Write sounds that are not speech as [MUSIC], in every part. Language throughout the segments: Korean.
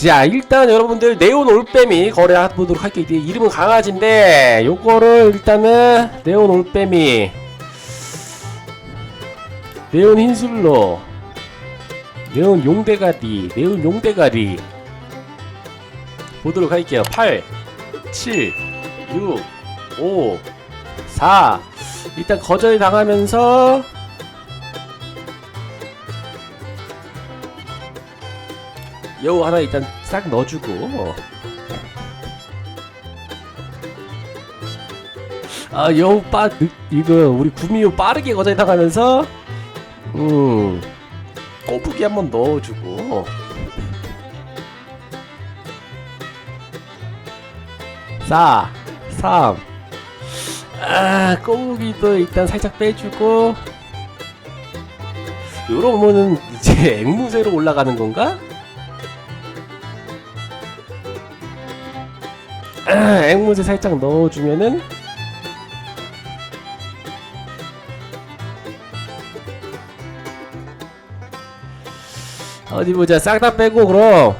자 일단 여러분들 네온 올빼미 거래해보도록 할게요. 이름은 강아지인데 요거를 일단은 네온 올빼미 네온 흰술로 네온 용대가리 네온 용대가리 보도록 할게요. 8 7 6 5 4 일단 거절 당하면서 여우 하나 일단 싹 넣어주고 아 여우 빠 느- 이거 우리 구미호 빠르게 거절 당하면서 음 꼬부기 한번 넣어주고 사, 삼. 아, 꼬부기도 일단 살짝 빼주고. 요러면은 이제 [LAUGHS] 앵무새로 올라가는 건가? 앵무새 살짝 넣어주면은 어디 보자. 싹 다 빼고 그럼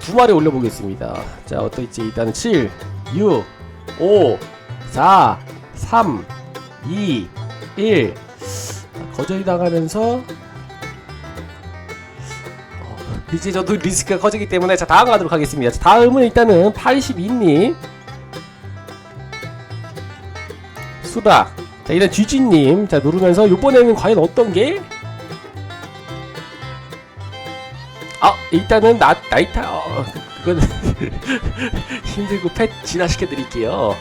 두 마리 올려보겠습니다. 자 어떨지? 일단은 7 6 5 4 3 2 1 거절이 당하면서 어, 이제 저도 리스크가 커지기 때문에 자 다음 가도록 하겠습니다 자, 다음은 일단은 82님 수락 자 일단 쥐쥐님 자 누르면서 요번에는 과연 어떤 게? 아 일단은 나 나이타 어, 그- 그건 [LAUGHS] 힘들고 펫 진화시켜 드릴게요.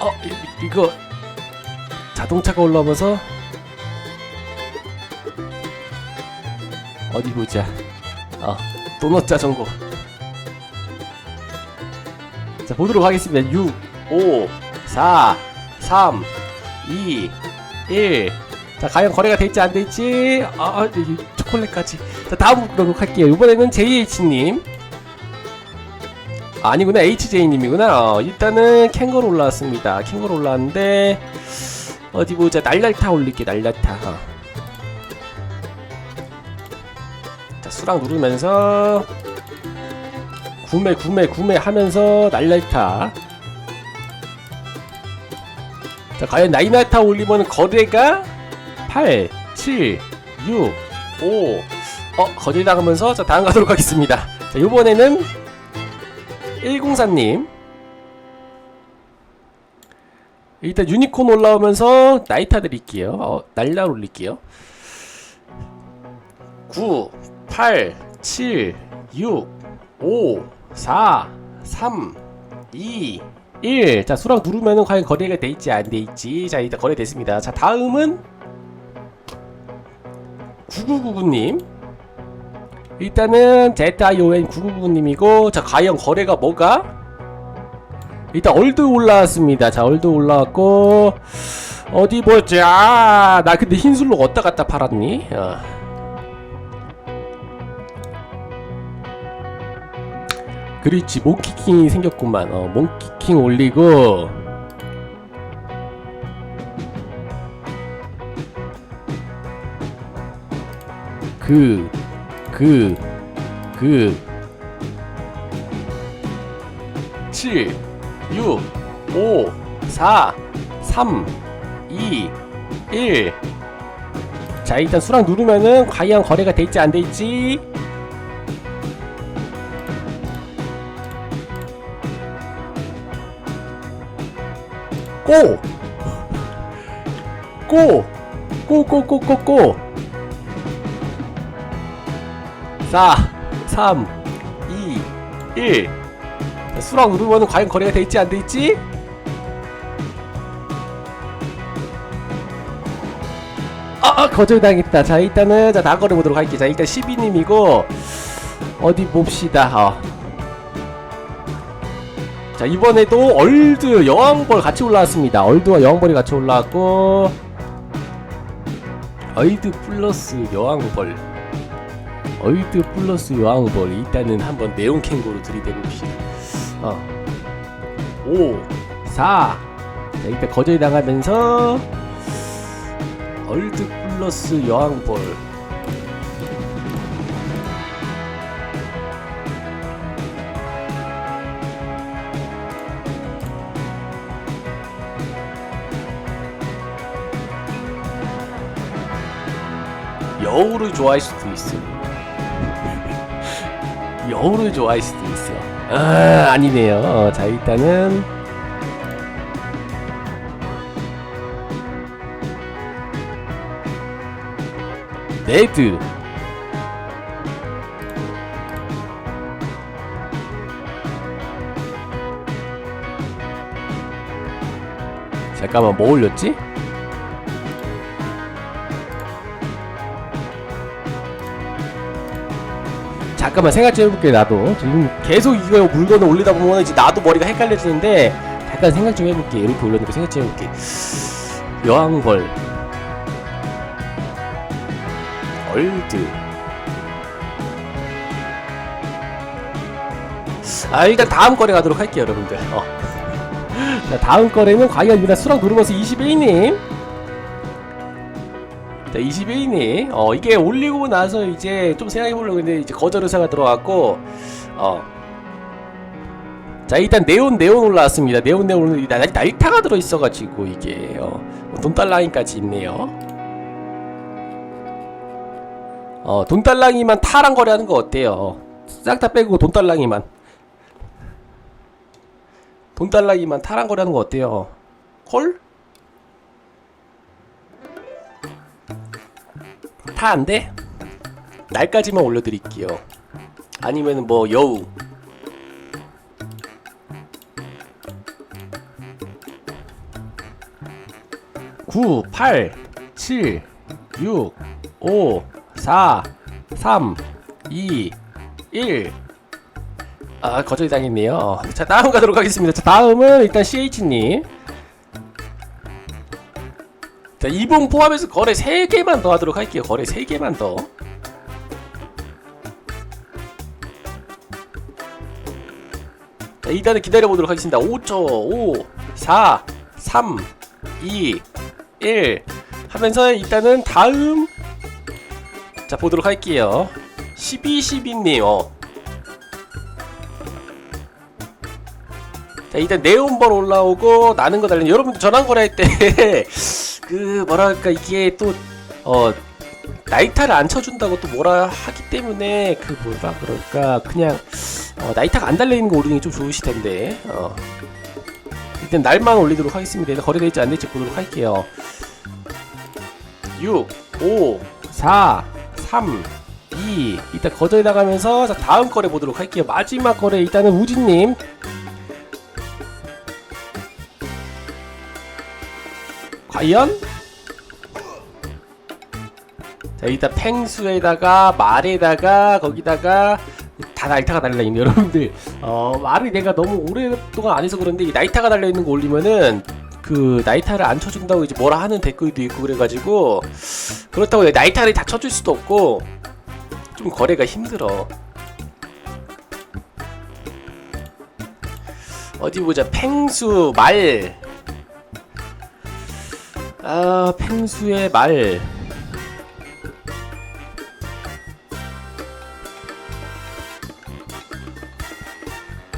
어 이, 이거 자동차가 올라오면서 어디 보자. 어 도넛 자전거. 자 보도록 하겠습니다. 6, 5, 4, 3, 2, 1. 자 과연 거래가 될지 안 될지. 아, 아이 초콜릿까지. 자 다음 보도록 할게요. 이번에는 JH님. 아, 아니구나 HJ님이구나. 어, 일단은 캥거루 올라왔습니다. 캥거루 올라왔는데 어디 보자. 날날타 올릴게 날날타. 어. 자 수락 누르면서 구매 구매 구매 하면서 날날타. 자 과연 나이날타 올리면 거래가 8 7 6 5 어, 거절 당하면서 자 다음 가도록 하겠습니다. 자 요번에는 104님. 일단 유니콘 올라오면서 나이타 드릴게요. 어, 날라 올릴게요. 9 8 7 6 5 4 3 2 1. 자, 수락 누르면은 과연 거래가 돼 있지 안 돼 있지. 자, 일단 거래됐습니다. 자, 다음은 9999님. 일단은 ZION 9999님이고 자, 과연 거래가 뭐가? 일단 얼드 올라왔습니다. 자, 얼드 올라왔고 어디 보자. 나 근데 흰술록 어디다 갖다 팔았니? 어. 그렇지 몽키킹이 생겼구만. 어 몽키킹 올리고. 그 그 그. 7 6 5 4 3 2 1자 일단 수락 누르면은 과연 거래가 될지 안 될지 고, 고, 고! 4, 3, 2, 1. 자, 수락 누르면 과연 거래가 될지 안 될지? 아, 아, 거절당했다. 자, 일단은, 자, 다 걸어보도록 할게요. 자, 일단 12님이고, 어디 봅시다. 어. 자 이번에도 얼드 여왕벌 같이 올라왔습니다. 얼드와 여왕벌이 같이 올라왔고 얼드 플러스 여왕벌. 얼드 플러스 여왕벌 일단은 한번 네온 캥거루 들이대봅시다. 어. 5 4 자, 일단 거절이 당하면서 얼드 플러스 여왕벌 여우를 좋아할 수도 있어. [LAUGHS] 여우를 좋아할 수도 있어. 아, 아니네요. 어, 자, 일단은 레드. 잠깐만, 뭐 올렸지? 잠깐만 생각 좀 해볼게 나도. 지금 계속 이거 물건을 올리다 보면 이제 나도 머리가 헷갈려지는데 잠깐 생각 좀 해볼게. 이렇게 올려놓고 생각 좀 해볼게. 여왕벌. 얼드. 아 일단 다음 거래 가도록 할게요 여러분들. 어. [LAUGHS] 자 다음 거래는 과연 일단 수락 누르면서 21님 자, 21님. 어, 이게 올리고 나서 이제 좀 생각해보려고 했는데, 이제 거절 의사가 들어왔고, 어. 자, 일단 네온, 네온 올라왔습니다. 네온, 네온, 날, 날타가 들어있어가지고, 이게, 어. 돈달랑이까지 있네요. 어, 돈달랑이만 타랑 거래하는 거 어때요? 싹 다 빼고 돈달랑이만. 돈달랑이만 타랑 거래하는 거 어때요? 콜? 다 안 돼? 날까지만 올려드릴게요. 아니면 뭐 여우. 구, 팔, 칠, 육, 오, 사, 삼, 이, 일. 아, 거절이 당했네요. 자, 다음 가도록 하겠습니다. 자, 다음은 일단 CH님. 자, 이봉 포함해서 거래 3개만 더 하도록 할게요. 거래 3개만 더. 자, 일단은 기다려보도록 하겠습니다. 5초, 5, 4, 3, 2, 1 하면서 일단은 다음 자, 보도록 할게요. 12, 12님, 어. 자, 일단 네온벌 올라오고 나는 거 달린 여러분들 전환 거래할 때 [LAUGHS] 그 뭐랄까 이게 또 어 나이타를 안 쳐준다고 또 뭐라 하기 때문에 그 뭐라 그럴까 그냥 어, 나이타가 안 달려 있는 거 올리는 게 좀 좋으실 텐데 어 일단 날만 올리도록 하겠습니다. 거래될지 안 될지 보도록 할게요. 6, 5, 4, 3, 2 일단 거절해 나가면서 자 다음 거래 보도록 할게요. 마지막 거래 일단은 우진님 과연? 자 일단 팽수에다가 말에다가 거기다가 다 나이타가 달려있는 [LAUGHS] 여러분들. 어 말을 내가 너무 오랫동안 안 해서 그런데 이 나이타가 달려있는 거 올리면은 그 나이타를 안 쳐준다고 이제 뭐라 하는 댓글도 있고 그래가지고 그렇다고 나이타를 다 쳐줄 수도 없고 좀 거래가 힘들어. 어디 보자. 팽수 말 아, 펭수의 말.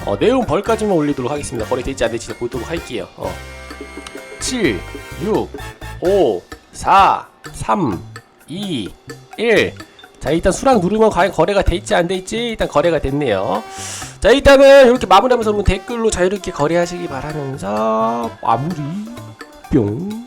어, 내용 벌까지만 올리도록 하겠습니다. 거래 될지 안 될지 보도록 할게요. 어. 7, 6, 5, 4, 3, 2, 1. 자, 일단 수락 누르면 과연 거래가 될지 안 될지 일단 거래가 됐네요. 자, 일단은 이렇게 마무리하면서 댓글로 자유롭게 거래하시기 바라면서 마무리 뿅.